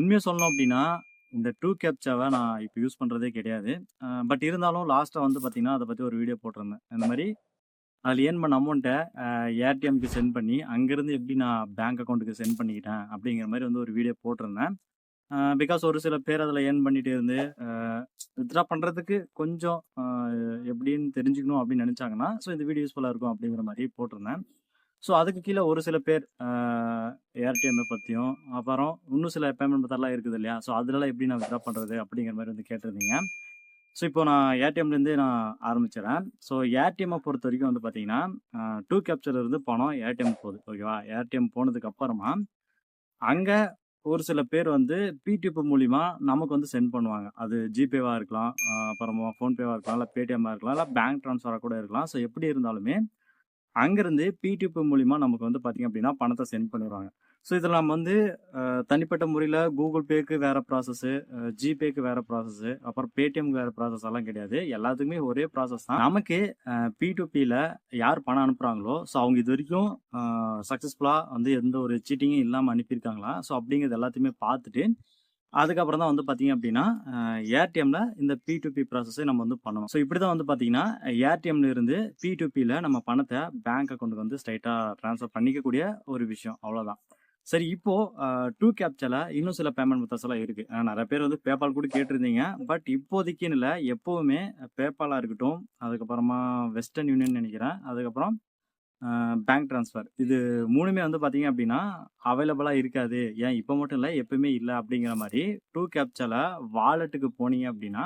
உண்மையாக சொல்லணும் அப்படின்னா, இந்த டூ கேப்சாவை நான் இப்போ யூஸ் பண்ணுறதே கிடையாது. பட் இருந்தாலும் லாஸ்ட்டாக வந்து பார்த்தீங்கன்னா, அதை பற்றி ஒரு வீடியோ போட்டிருந்தேன். இந்த மாதிரி அதில் ஏர்ன் பண்ண அமௌண்ட்டை ஏடிஎம்க்கு சென்ட் பண்ணி, அங்கேருந்து எப்படி நான் பேங்க் அக்கௌண்ட்டுக்கு சென்ட் பண்ணிக்கிட்டேன் அப்படிங்கிற மாதிரி வந்து ஒரு வீடியோ போட்டிருந்தேன். பிகாஸ் ஒரு சில பேர் அதில் ஏர்ன் பண்ணிகிட்டே இருந்து, வித்ரா வித்ட்ரா கொஞ்சம் எப்படின்னு தெரிஞ்சுக்கணும் அப்படின்னு நினச்சாங்கன்னா ஸோ இந்த வீடியோ யூஸ்ஃபுல்லாக இருக்கும் அப்படிங்கிற மாதிரி போட்டிருந்தேன். ஸோ அதுக்கு கீழே ஒரு சில பேர் ஏர்டிஎம்ம பற்றியும் அப்புறம் இன்னும் சில பேமெண்ட் மெத்தட்லாம் இருக்குது இல்லையா? ஸோ அதிலலாம் எப்படி நான் வித்ட்ரா பண்ணுறது அப்படிங்கிற மாதிரி வந்து கேட்டிருந்தீங்க. ஸோ இப்போ நான் ஏடிஎம்லேருந்து நான் ஆரம்பிச்சிடறேன் ஸோ ஏர்டிஎம்மை பொறுத்த வரைக்கும் வந்து பார்த்தீங்கன்னா, டூ 2 இருந்து பணம் ஏடிஎம் போகுது. ஓகேவா? ஏடிஎம் போனதுக்கு அப்புறமா, ஒரு சில பேர் வந்து பிடிபி மூலிமா நமக்கு வந்து சென்ட் பண்ணுவாங்க. அது ஜிபேவாக இருக்கலாம், அப்புறமா ஃபோன்பேவாக இருக்கலாம், இல்லை பேடிஎம்மாக இருக்கலாம், இல்லை பேங்க் ட்ரான்ஸ்ஃபராக கூட இருக்கலாம். ஸோ எப்படி இருந்தாலுமே, அங்கேருந்து பிடிபி மூலிமா நமக்கு வந்து பார்த்தீங்க அப்படின்னா, பணத்தை சென்ட் பண்ணிடுவாங்க ஸோ இதில் நம்ம வந்து தனிப்பட்ட முறையில் கூகுள் பேக்கு வேறு ப்ராசஸு, ஜிபேக்கு வேறு ப்ராசஸ்ஸு அப்புறம் பேடிஎம்க்கு வேறு ப்ராசஸ் எல்லாம் கிடையாது. எல்லாத்துக்குமே ஒரே ப்ராசஸ் தான். நமக்கு அ பி2பில யார் பணம் அனுப்புகிறாங்களோ ஸோ அவங்க இது வரைக்கும் சக்ஸஸ்ஃபுல்லாக வந்து எந்த ஒரு சீட்டிங்கும் இல்லாமல் அனுப்பியிருக்காங்களா? ஸோ அப்படிங்கிறது எல்லாத்தையுமே பார்த்துட்டு, அதுக்கப்புறம் தான் வந்து பார்த்தீங்க அப்படின்னா, ஏர்டிஎம்ல இந்த பி இந்த பி2பி ப்ராசஸ நம்ம வந்து பண்ணணும். ஸோ இப்படி தான் வந்து பார்த்தீங்கன்னா, ஏர்டிஎம்ல இருந்து பி2பில நம்ம பணத்தை பேங்க் அக்கவுண்ட்க்கு வந்து ஸ்ட்ரைட்டாக ட்ரான்ஸ்ஃபர் பண்ணிக்கக்கூடிய ஒரு விஷயம். அவ்வளோதான். சரி இப்போ டூ 2 இன்னும் சில பேமெண்ட் மெத்தட்ஸ் எல்லாம் இருக்கு. அ பேர் வந்து பேபால் கூட கேட்டிருந்தீங்க. பட் இப்போதைக்குன்னு இல்லை எப்போவுமே பேபாலாக இருக்கட்டும், அதுக்கப்புறமா வெஸ்டர்ன் யூனியன் நினைக்கிறேன் அதுக்கப்புறம் பேங்க் ட்ரான்ஸ்ஃபர். இது மூணுமே வந்து பார்த்தீங்க அப்படின்னா, அவைலபிளாக இருக்காது. ஏன் இப்போ மட்டும் இல்லை எப்பவுமே இல்லை அப்படிங்கிற மாரி 2 கேப்ச்சால வாலெட்டுக்கு போனீங்க அப்படின்னா,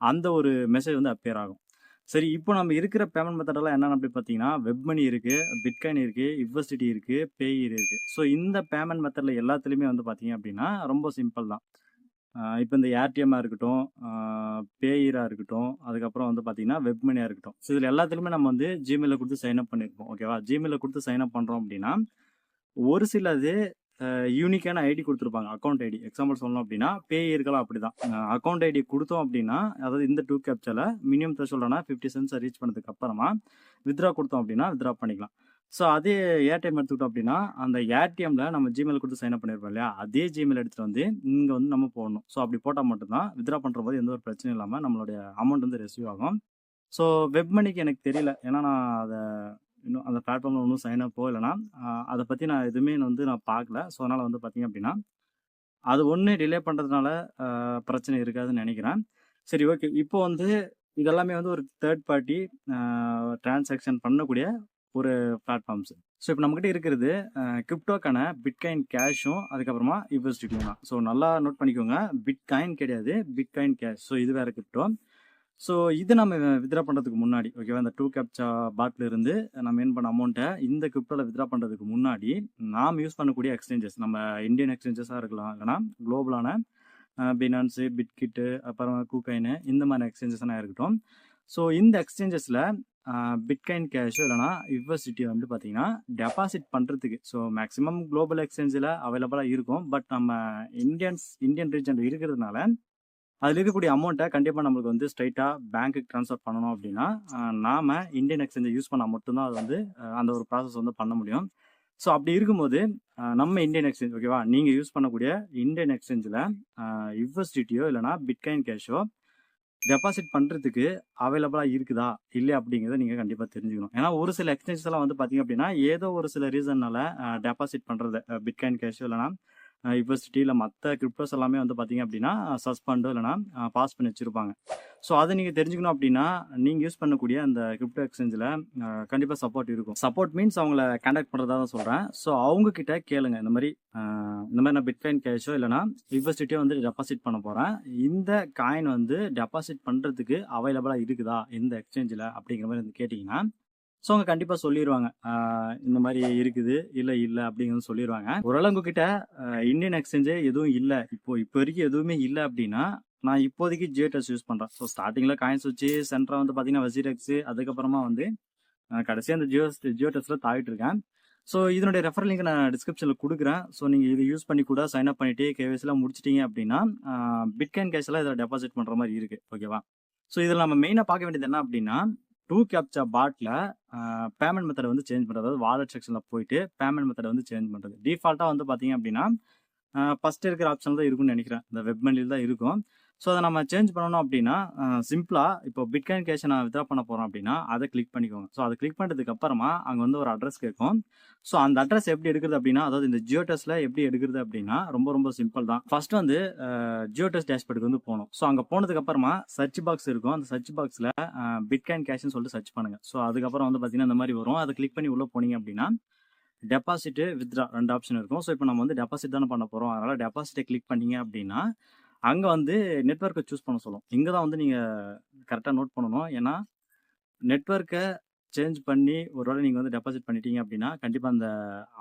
அந்த ஒரு மெசேஜ் வந்து அப்பியர் ஆகும். சரி இப்போ நம்ம இருக்கிற பேமெண்ட் மெத்தடெல்லாம் என்னென்ன அப்படி பார்த்தீங்கன்னா, வெப் இருக்குது பிட்காயின் இருக்குது யுஎஸ்டிடி இருக்குது பேயிர் இருக்குது ஸோ இந்த பேமெண்ட் மெத்தடில் எல்லாத்துலேயுமே வந்து பார்த்தீங்க அப்படின்னா, ரொம்ப சிம்பிள் தான். இப்போ இந்த ஏர்டிஎம்மாக இருக்கட்டும், பேயிராக இருக்கட்டும், அதுக்கப்புறம் வந்து பார்த்தீங்கன்னா, வெப்மனியாக இருக்கட்டும். ஸோ இதில் எல்லாத்துலேயுமே நம்ம வந்து ஜிமெயிலில் கொடுத்து சைன் அப் பண்ணியிருப்போம். ஓகேவா? ஜிமெயிலில் கொடுத்து சைன் அப் பண்ணுறோம் அப்படின்னா, ஒரு சிலது யூனிக்கான ஐடி கொடுத்துருப்பாங்க அக்கௌண்ட் ஐடி. எக்ஸாம்பிள் சொல்லணும் அப்படின்னா, பேயிர்க்கலாம் அப்படிதான். தான் அக்கௌண்ட் ஐடி கொடுத்தோம் அப்படின்னா, அதாவது இந்த 2 கேப்ச்சால மினிமம் த்ரெஷோல்ட் ஆன 50 சென்ட்ஸ ரீச் பண்ணதுக்கு அப்புறமா, வித்ட்ரா கொடுத்தோம் அப்படின்னா, வித்ட்ரா பண்ணிக்கலாம். ஸோ அதே ஏடிஎம் எடுத்துக்கிட்டோம் அப்படின்னா, அந்த ஏடிஎம்ல நம்ம ஜிமெயில் கொடுத்து சைன் அப் பண்ணியிருப்போம் இல்லையா? அதே ஜிமெயில் எடுத்துகிட்டு வந்து, இங்கே வந்து நம்ம போடணும். ஸோ அப்படி போட்டால் மட்டும்தான் வித்ரா பண்ணுற போது எந்த ஒரு பிரச்சனையும் இல்லாமல் நம்மளுடைய அமௌண்ட் வந்து ரிசீவ் ஆகும். ஸோ வெப் மணிக்கு எனக்கு தெரியல. ஏன்னா நான் அதை இன்னும் அந்த பிளாட்ஃபார்மில் ஒன்றும் சைன் அப்போ இல்லன்னா, அதை பற்றி நான் எதுவுமே வந்து நான் பார்க்கல. ஸோ அதனால் வந்து பார்த்தீங்க அப்படின்னா, அது ஒன்று டிலே பண்ணுறதுனால பிரச்சனை இருக்காதுன்னு நினைக்கிறேன் சரி ஓகே. இப்போ வந்து இதெல்லாமே வந்து ஒரு தேர்ட் பார்ட்டி டிரான்சாக்ஷன் பண்ணக்கூடிய ஒரு பிளாட்ஃபார்ம்ஸ். ஸோ இப்போ நம்மகிட்ட இருக்கிறது கிரிப்டோக்கான பிட்காயின் கேஷும், அதுக்கப்புறமா யுஎஸ்டிடியும் தான். ஸோ நல்லா நோட் பண்ணிக்கோங்க. பிட்காயின் கிடையாது. Bitcoin cash. ஸோ இது வேறு கிரிப்டோ. ஸோ இது நம்ம வித்ட்ரா பண்ணுறதுக்கு முன்னாடி, ஓகேவா? இந்த டூ கேப்சா பாட்டில் இருந்து நம்ம என் பண்ண அமௌண்ட்டை இந்த கிரிப்டோவில் வித்ட்ரா பண்ணுறதுக்கு முன்னாடி, நாம் யூஸ் பண்ணக்கூடிய எக்ஸ்சேஞ்சஸ், நம்ம இந்தியன் எக்ஸ்சேஞ்சஸாக இருக்கலாம். இல்லைனா குளோபலான பினான்ஸு பிட்கிட்டு அப்புறம் கூகைனு இந்த மாதிரி எக்ஸ்சேஞ்சஸ்லாம் இருக்கட்டும். ஸோ இந்த எக்ஸ்சேஞ்சஸில் பிட்காயின் கேஷ் இல்லைனா யூனிவர்சிட்டி வந்து பார்த்தீங்கன்னா, டெபாசிட் பண்ணுறதுக்கு ஸோ மேக்ஸிமம் குளோபல் எக்ஸ்சேஞ்சில் அவைலபிளாக இருக்கும். பட் நம்ம இந்தியன்ஸ் இந்தியன் ரீஜன் இருக்கிறதுனால, அதில் இருக்கக்கூடிய அமௌண்ட்டை கண்டிப்பாக நம்மளுக்கு வந்து ஸ்ட்ரைட்டாக பேங்க்குக்கு ட்ரான்ஸ்ஃபர் பண்ணணும் அப்படின்னா, நாம் இந்தியன் எக்ஸ்சேஞ்சை யூஸ் பண்ணால் மட்டும்தான் அது வந்து அந்த ஒரு ப்ராசஸ் வந்து பண்ண முடியும். ஸோ அப்படி இருக்கும்போது, நம்ம இந்தியன் எக்ஸ்சேஞ்ச் ஓகேவா? நீங்கள் யூஸ் பண்ணக்கூடிய இந்தியன் எக்ஸ்சேஞ்சில் அ இல்லைனா பிட்காயின் கேஷோ டெபாசிட் பண்ணுறதுக்கு அவைலபிளாக இருக்குதா? இல்லை அப்படிங்கிறத நீங்கள் கண்டிப்பாக தெரிஞ்சுக்கணும். ஏன்னா ஒரு சில எக்ஸ்சேஞ்சஸ்லாம் வந்து பார்த்தீங்க அப்படின்னா, ஏதோ ஒரு சில ரீசன்னால டெபாசிட் பண்ணுறது பிட்காயின் கேஷ் இல்லைனா யூனிவர்சிட்டி இல்லை மற்ற கிரிப்டோஸ் எல்லாமே வந்து பார்த்தீங்க அப்படின்னா, சஸ்பெண்டோ இல்லைனா பாஸ் பண்ணி வச்சுருப்பாங்க ஸோ அதை நீங்கள் தெரிஞ்சுக்கணும் அப்படின்னா, நீங்கள் யூஸ் பண்ணக்கூடிய அந்த கிரிப்டோ எக்ஸ்சேஞ்சில் கண்டிப்பாக சப்போர்ட் இருக்கும். சப்போர்ட் மீன்ஸ் அவங்கள கண்டக்ட் பண்ணுறதா தான் சொல்கிறேன் ஸோ அவங்கக்கிட்ட கேளுங்க. இந்த மாதிரி இந்த மாதிரி நான் பிட்காயின் கேஷோ இல்லைனா யூனிவர்சிட்டியோ வந்து டெபாசிட் பண்ண போகிறேன் இந்த காயின் வந்து டெபாசிட் பண்ணுறதுக்கு அவைலபிளாக இருக்குதா? இந்த எக்ஸ்சேஞ்சில் அப்படிங்கிற மாதிரி வந்து கேட்டிங்கன்னா ஸோ அவங்க கண்டிப்பாக சொல்லிடுவாங்க இந்த மாதிரி இருக்குது. இல்லை இல்லை அப்படிங்கிறது சொல்லிடுவாங்க ஒருவேள கிட்ட இந்தியன் எக்ஸ்சேஞ்சே எதுவும் இல்லை இப்போ இப்போ வரைக்கும் எதுவுமே இல்லை அப்படின்னா, நான் இப்போதைக்கு ஜியோடெக்ஸ் யூஸ் பண்ணுறேன் ஸோ ஸ்டார்டிங்கில் காயின்ஸ் வச்சு சென்ட்ரா வந்து பார்த்தீங்கன்னா, வசீரெக்ஸ் அதுக்கப்புறமா வந்து கடைசியாக அந்த ஜியோ ஜியோஸ் தாவிட்டு இருக்கேன். ஸோ இதனுடைய ரெஃபர் லிங்க் நான் டிஸ்கிரிப்ஷனில் கொடுக்குறேன் ஸோ நீங்கள் இதை யூஸ் பண்ணி கூட சைன் அப் பண்ணிவிட்டு கேவிஎஸ்லாம் முடிச்சிட்டிங்க அப்படின்னா, அ பிட்காயின் கேஷ்லாம் இதில் டெபாசிட் பண்ணுற மாதிரி இருக்குது ஓகேவா? ஸோ இதில் நம்ம மெயினாக பார்க்க வேண்டியது என்ன அப்படின்னா, டூ கேப்சா பாட்டில் பேமெண்ட் மெத்தடை வந்து சேஞ்ச் பண்ணுறது அதாவது வாலெட் செக்ஷனில் போயிட்டு பேமெண்ட் மெத்தட வந்து சேஞ்ச் பண்ணுறது டிஃபால்ட்டாக வந்து பார்த்தீங்க அப்படின்னா, ஃபஸ்ட்டு இருக்கிற ஆப்ஷன் தான் இருக்கும்னு நினைக்கிறேன். இந்த வெப் மெனில் தான் இருக்கும். ஸோ அதை நம்ம சேஞ்ச் பண்ணணும் அப்படின்னா சிம்பிளாக இப்போ பிட்காயின் கேஷை நான் வித்ரா பண்ண போகிறோம் அப்படின்னா அதை கிளிக் பண்ணிக்கோங்க. ஸோ அதை கிளிக் பண்ணுறதுக்கு அப்புறமா அங்கே வந்து ஒரு அட்ரஸ் கேட்கும். ஸோ அந்த அட்ரஸ் எப்படி எடுக்கிறது அப்படின்னா அதாவது இந்த ஜியோ டெஸ்ட்டில் எப்படி எடுக்கிறது அப்படின்னா ரொம்ப ரொம்ப சிம்பிள் தான். ஃபர்ஸ்ட் வந்து ஜியோ டெஸ்ட் டேஷ்போர்டுக்கு வந்து போகணும். ஸோ அங்கே போனதுக்கு அப்புறமா சர்ச் பாக்ஸ் இருக்கும். அந்த சர்ச் பாக்ஸில் பிட்காயின் கேஷ்னு சொல்லிட்டு சர்ச் பண்ணுங்கள் ஸோ அதுக்கப்புறம் வந்து பார்த்தீங்கன்னா இந்த மாதிரி வரும். அதை கிளிக் பண்ணி உள்ளே போனீங்க அப்படின்னா டெபாசிட்டு வித்ரா ரெண்டு ஆப்ஷன் இருக்கும். ஸோ இப்போ நம்ம வந்து டெபாசிட் தானே பண்ண போகிறோம் அதனால் டெபாசிட்டை கிளிக் பண்ணீங்க அப்படின்னா அங்கே வந்து நெட்ஒர்க்கை சூஸ் பண்ண சொல்லும். இங்கே தான் வந்து நீங்கள் கரெக்டாக நோட் பண்ணணும். ஏன்னா நெட்ஒர்க்கை சேஞ்ச் பண்ணி ஒரு வேளை நீங்கள் வந்து டெபாசிட் பண்ணிட்டீங்க அப்படின்னா கண்டிப்பாக அந்த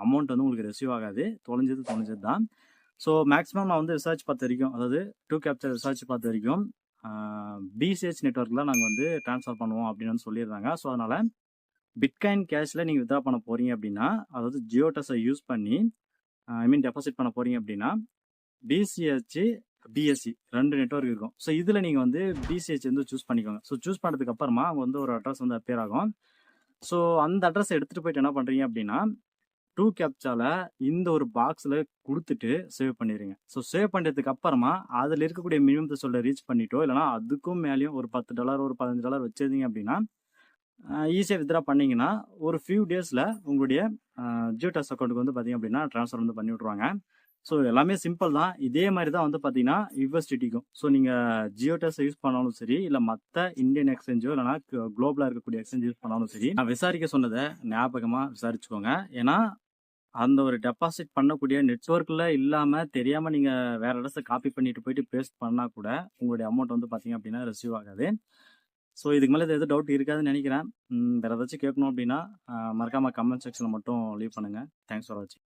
அமௌண்ட் வந்து உங்களுக்கு ரிசீவ் ஆகாது. தொலைஞ்சது தொலைஞ்சது தான். ஸோ மேக்ஸிமம் நான் வந்து ரிசர்ச் பார்த்த வரைக்கும் அதாவது டூ கேப்சர் ரிசர்ச் பார்த்த வரைக்கும் பிசிஹெச் நெட்ஒர்க்கில் நாங்கள் வந்து ட்ரான்ஸ்ஃபர் பண்ணுவோம் அப்படின்னு வந்து சொல்லியிருந்தாங்க. ஸோ அதனால் பிட்காயின் கேஷில் நீங்கள் வித்ரா பண்ண போகிறீங்க அப்படின்னா அதாவது ஜியோ ஜியோடஸை யூஸ் பண்ணி ஐ மீன் டெபாசிட் பண்ண போகிறீங்க அப்படின்னா பிசிஹெச் பிஎஸ்சி ரெண்டு நெட்ஒர்க் இருக்கும். ஸோ இதில் நீங்கள் வந்து பிசிஹெச் வந்து சூஸ் பண்ணிக்கோங்க. ஸோ சூஸ் பண்ணதுக்கு அப்புறமா அங்கே வந்து ஒரு அட்ரஸ் வந்து அப்பேர் ஆகும். ஸோ அந்த அட்ரஸ் எடுத்துகிட்டு போயிட்டு என்ன பண்ணுறீங்க அப்படின்னா டூ கேப்சாவில் இந்த ஒரு பாக்ஸில் கொடுத்துட்டு சேவ் பண்ணிடுங்க ஸோ சேவ் பண்ணுறதுக்கு அப்புறமா அதில் இருக்கக்கூடிய மினிமம் சொல்ல ரீச் பண்ணிட்டோ இல்லைனா அதுக்கும் மேலேயும் ஒரு பத்து டாலர் ஒரு பதினஞ்சு டாலர் வச்சுருந்தீங்க அப்படின்னா ஈஸியாக வித்ரா பண்ணிங்கன்னா ஒரு ஃபியூ டேஸில் உங்களுடைய ஜியோடாஸ் அக்கௌண்ட்டுக்கு வந்து பார்த்தீங்க அப்படின்னா ட்ரான்ஸ்ஃபர் வந்து பண்ணி விட்ருவாங்க ஸோ எல்லாமே சிம்பிள் தான். இதே மாதிரி தான் வந்து பார்த்தீங்கன்னா யூஎஸ்டிடிக்கும் ஸோ நீங்கள் ஜியோடெஸ் யூஸ் பண்ணாலும் சரி இல்லை மற்ற இந்தியன் எக்ஸ்சேஞ்சோ இல்லைனா குளோபலாக இருக்கக்கூடிய எக்ஸ்சேஞ்ச் யூஸ் பண்ணாலும் சரி நான் விசாரிக்க சொன்னதை ஞாபகமாக விசாரிச்சுக்கோங்க. ஏன்னா அந்த ஒரு டெபாசிட் பண்ணக்கூடிய நெட்ஒர்க்கில் இல்லாமல் தெரியாமல் நீங்கள் வேறு இடத்த காப்பி பண்ணிட்டு போயிட்டு பேஸ்ட் பண்ணால் கூட உங்களுடைய அமௌண்ட் வந்து பார்த்தீங்க அப்படின்னா ரிசீவ் ஆகாது. ஸோ இதுக்கு மேலே எதுவும் டவுட் இருக்காதுன்னு நினைக்கிறேன். வேறு ஏதாச்சும் கேட்கணும் அப்படின்னா மறக்காமல் கமெண்ட் செக்ஷனில் மட்டும் லீவ் பண்ணுங்கள் தேங்க்ஸ் ஃபார் வாட்சிங்